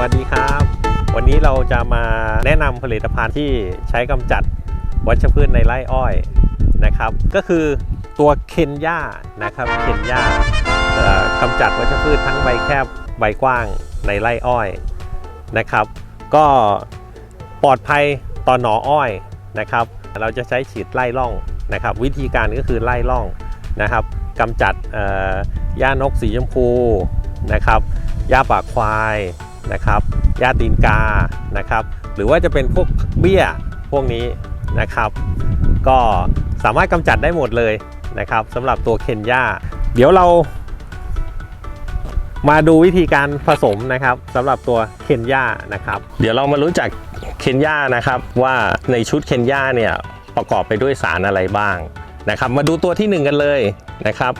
วัสดีครับ วันนี้เราจะมาแนะนำผลิตภัณฑ์ที่ใช้กำจัดวัชพืชในไร่อ้อยนะครับ ก็คือตัวเคนย่านะครับเคนย่ากำจัดวัชพืชทั้งใบแคบใบกว้างในไร่อ้อยนะครับ ก็ปลอดภัยต่อหนออ้อยนะครับ เราจะใช้ฉีดไล่ล่องนะครับ วิธีการก็คือไล่ล่องนะครับกำจัดเอ่อย่านกสีชมพูนะครับหญ้าปากควาย นะครับหญ้าตีนกานะครับ หรือว่าจะเป็นพวกเบี้ยพวกนี้นะครับ ก็สามารถกำจัดได้หมดเลยนะครับสำหรับตัวเคนย่าเดี๋ยวเรามาดูวิธีการผสมนะครับสำหรับตัวเคนย่านะครับ เดี๋ยวเรามารู้จักเคนย่านะครับว่าในชุดเคนย่าเนี่ยประกอบไปด้วยสารอะไรบ้างนะครับ มาดูตัวที่หนึ่งกันเลยนะครับ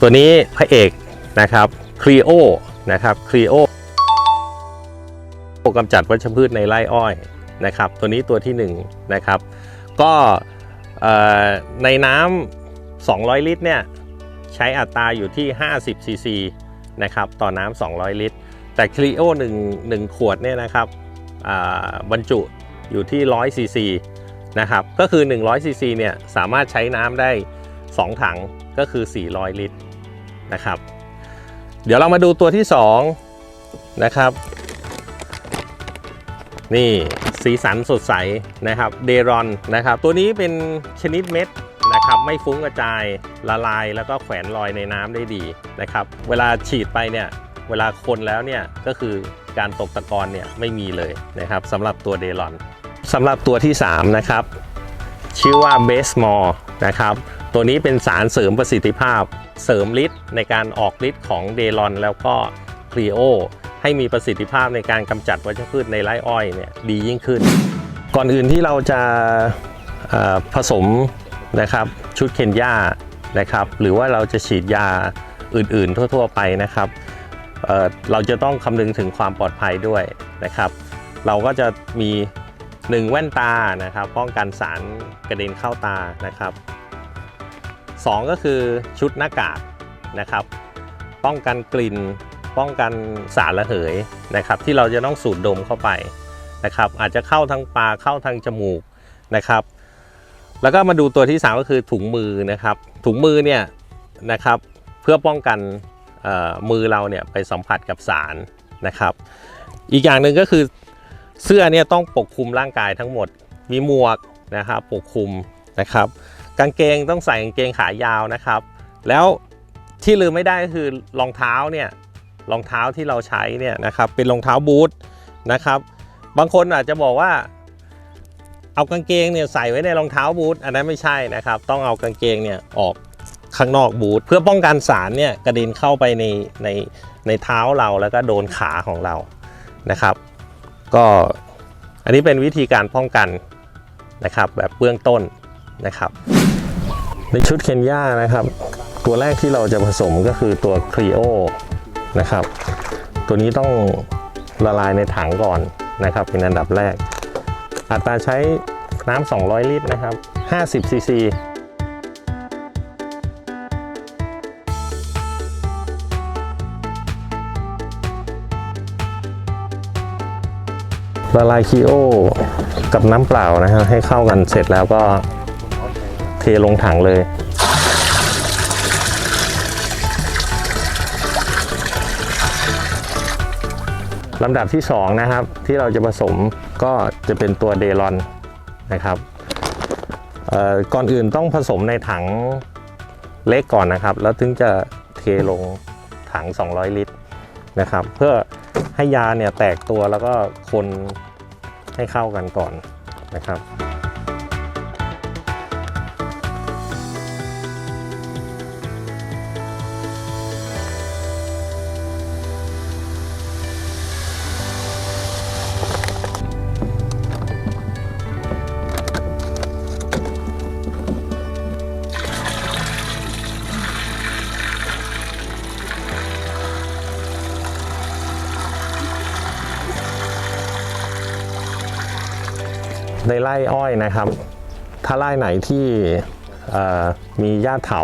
ตัวนี้พระเอกนะครับครีโอ นะครับครีโอกำจัดวัชพืชในไร่อ้อยนะครับ ตัวนี้ตัวที่หนึ่งนะครับ ก็ในน้ำ200 ลิตรเนี่ยใช้อัตราอยู่ที่ 50 ซีซีนะครับต่อน้ำ200 ลิตร แต่คลีโอ1 1ขวดเนี่ยนะครับบรรจุอยู่ที่ 100 ซีซีนะครับ ก็คือ 100 ซีซีเนี่ยสามารถใช้น้ำได้ 2 ถังก็คือ 400 ลิตรนะครับ เดี๋ยวเรามาดูตัวที่ 2 นะครับ นี่สีสันสดใสนะครับเดรอนนะครับ ตัวนี้เป็นชนิดเม็ดนะครับ ไม่ฟุ้งกระจายละลายแล้วก็แขวนลอยในน้ำได้ดีนะครับ เวลาฉีดไปเนี่ยเวลาคนแล้วเนี่ยก็คือการตกตะกอนเนี่ยไม่มีเลยนะครับสำหรับตัวเดรอนสำหรับตัวที่ 3 นะครับ ชื่อว่าเบสมอลนะครับ ตัวนี้เป็นสารเสริมประสิทธิภาพ เสริมฤทธิ์ในการออกฤทธิ์ของเดรอนแล้วก็ครีโอให้มีประสิทธิภาพในการกำจัดวัชพืชในไร่อ้อยเนี่ยดียิ่งขึ้น ก่อนอื่นที่เราจะผสมนะครับชุดเคนยานะครับหรือว่าเราจะฉีดยาอื่นๆ ทั่ว ๆ ไปนะครับเเราจะต้องคำนึงถึงความปลอดภัยด้วยนะครับ เราก็จะมี 1 แว่นตานะครับ ป้องกันสารกระเด็นเข้าตานะครับ สองก็คือชุดหน้ากากนะครับ ป้องกันกลิ่น ป้องกันสารระเหยนะครับ ที่เราจะต้องสูดดมเข้าไปนะครับ อาจจะเข้าทางปากเข้าทางจมูกนะครับ แล้วก็มาดูตัวที่ 3 ก็คือถุงมือนะครับ ถุงมือเนี่ยนะครับเพื่อป้องกันเอ่อมือเราเนี่ยไปสัมผัสกับสารนะครับ อีกอย่างหนึ่งก็คือเสื้อเนี่ยต้องปกคลุมร่างกายทั้งหมดมีหมวกนะครับปกคลุมนะครับ กางเกงต้องใส่กางเกงขายาวนะครับ แล้วที่ลืมไม่ได้ก็คือรองเท้าเนี่ยรองเท้าที่เราใช้เนี่ยนะครับเป็นรองเท้าบูทนะครับ บางคนอาจจะบอกว่าเอากางเกงเนี่ยใส่ไว้ในรองเท้าบูทอันนั้นไม่ใช่นะครับ ต้องเอากางเกงเนี่ยออกข้างนอกบูทเพื่อป้องกันสารเนี่ยกระเด็นเข้าไปในในในเท้าเราแล้วก็โดนขาของเรานะครับ ก็อันนี้เป็นวิธีการป้องกันนะครับแบบเบื้องต้นนะครับ ในชุดเคนยานะครับ ตัวแรกที่เราจะผสมก็คือตัวครีโอนะครับ ตัวนี้ต้องละลายในถังก่อนนะครับ เป็นอันดับแรก อัตราใช้น้ำ 200 ลิตรนะครับ 50 ซีซีละลายคีโอ กับน้ำเปล่านะฮะให้เข้ากันเสร็จแล้วก็ ลงถังเลย ลำดับที่ 2 นะครับ ที่เราจะผสมก็จะเป็นตัวเดรอนนะครับก่อนอื่นต้องผสมในถังเล็กก่อนนะครับ แล้วถึงจะเทลงถัง 200 ลิตรนะครับ เพื่อให้ยาเนี่ยแตกตัวแล้วก็คนให้เข้ากันก่อนนะครับ ในไร่อ้อยนะครับ ถ้าไร่ไหนที่มีหญ้าเถา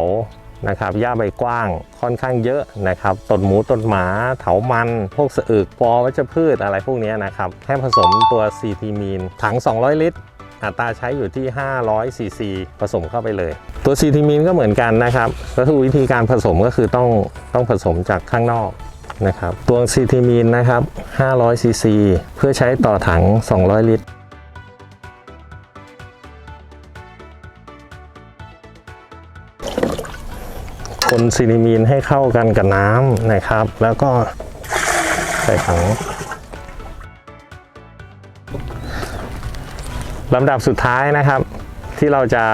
นะครับหญ้าใบกว้างค่อนข้างเยอะนะครับต้นหมูต้นหมาเถามัน พวกสะอึกปอวัชพืชอะไรพวกนี้นะครับให้ผสมตัวซีทีมีนถัง 200 ลิตร อัตราใช้อยู่ที่ 500ซีซีผสมเข้าไปเลย ตัวซีทีมีนก็เหมือนกันนะครับก็คือวิธีการผสมก็คือต้องต้องผสมจากข้างนอกนะครับตัวซีทีมีนนะครับ500ซีซีเพื่อใช้ต่อถัง 200 ลิตร นซีนิมีนให้เข้ากันกับน้ำนะครับ แล้วก็ใส่ถังลำดับสุดท้ายนะครับ ที่เราจะ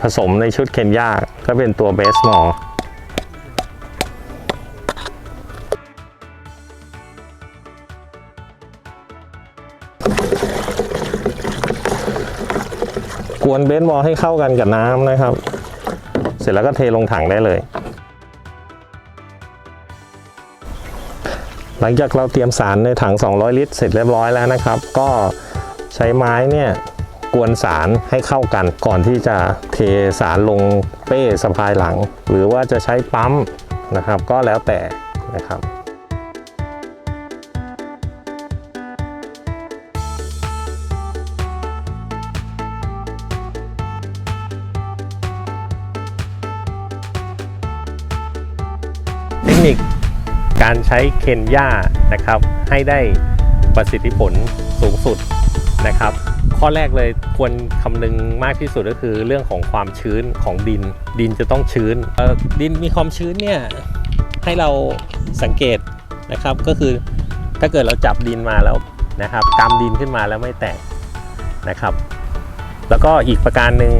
ผสมในชุดเคนยาก็เป็นตัวเบสมอลกวนเบสมอลให้เข้ากันกับน้ำนะครับ เสร็จแล้วก็เทลงถังได้เลย หลังจากเราเตรียมสารในถัง 200 ลิตร เสร็จเรียบร้อยแล้วนะครับ ก็ใช้ไม้เนี่ยกวนสารให้เข้ากันก่อนที่จะเทสารลงเป้สะพายหลัง หรือว่าจะใช้ปั๊มนะครับ ก็แล้วแต่นะครับเทคนิค การใช้เคนย่านะครับ ให้ได้ประสิทธิผลสูงสุดนะครับ ข้อแรกเลยควรคำนึงมากที่สุดก็คือเรื่องของความชื้นของดิน ดินจะต้องชื้นดินมีความชื้นเนี่ยให้เราสังเกตนะครับก็คือถ้าเกิดเราจับดินมาแล้วนะครับกำดินขึ้นมาแล้วไม่แตกนะครับ แล้วก็อีกประการหนึ่ง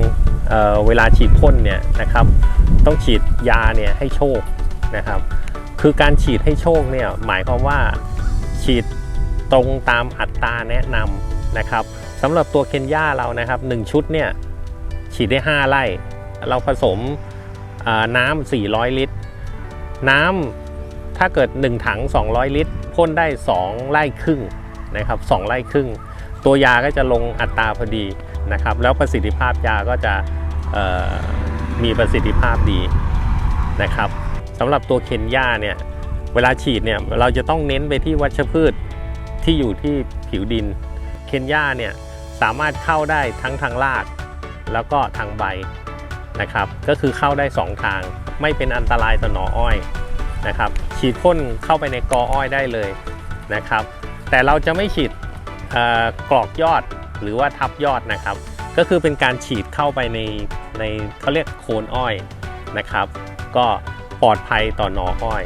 เเวลาฉีดพ่นเนี่ยนะครับ ต้องฉีดยาเนี่ยให้โชคนะครับ คือการฉีดให้โชคเนี่ยหมายความว่าฉีดตรงตามอัตราแนะนำนะครับสำหรับตัวเคนยาเรานะครับ1ชุดเนี่ยฉีดได้ 5 ไร่ เราผสมน้ำ400 ลิตร น้ำถ้าเกิด 1 ถัง 200 ลิตรพ่นได้ 2 ไร่ครึ่งนะครับ2ไร่ครึ่ง ตัวยาก็จะลงอัตราพอดีนะครับ แล้วประสิทธิภาพยาก็จะมีประสิทธิภาพดีนะครับ สำหรับตัวเคนย่าเนี่ยเวลาฉีดเนี่ยเราจะต้องเน้นไปที่วัชพืชที่อยู่ที่ผิวดิน เคนย่าเนี่ยสามารถเข้าได้ทั้งทางรากแล้วก็ทางใบนะครับ ก็คือเข้าได้ 2 ทาง ไม่เป็นอันตรายต่อหนออ้อยนะครับ ฉีดพ่นเข้าไปในกออ้อยได้เลยนะครับ แต่เราจะไม่ฉีดกรอกยอดหรือว่าทับยอดนะครับ ก็คือเป็นการฉีดเข้าไปในในเขาเรียกโคนอ้อยนะครับ ก็ ปลอดภัยต่อหนออ้อย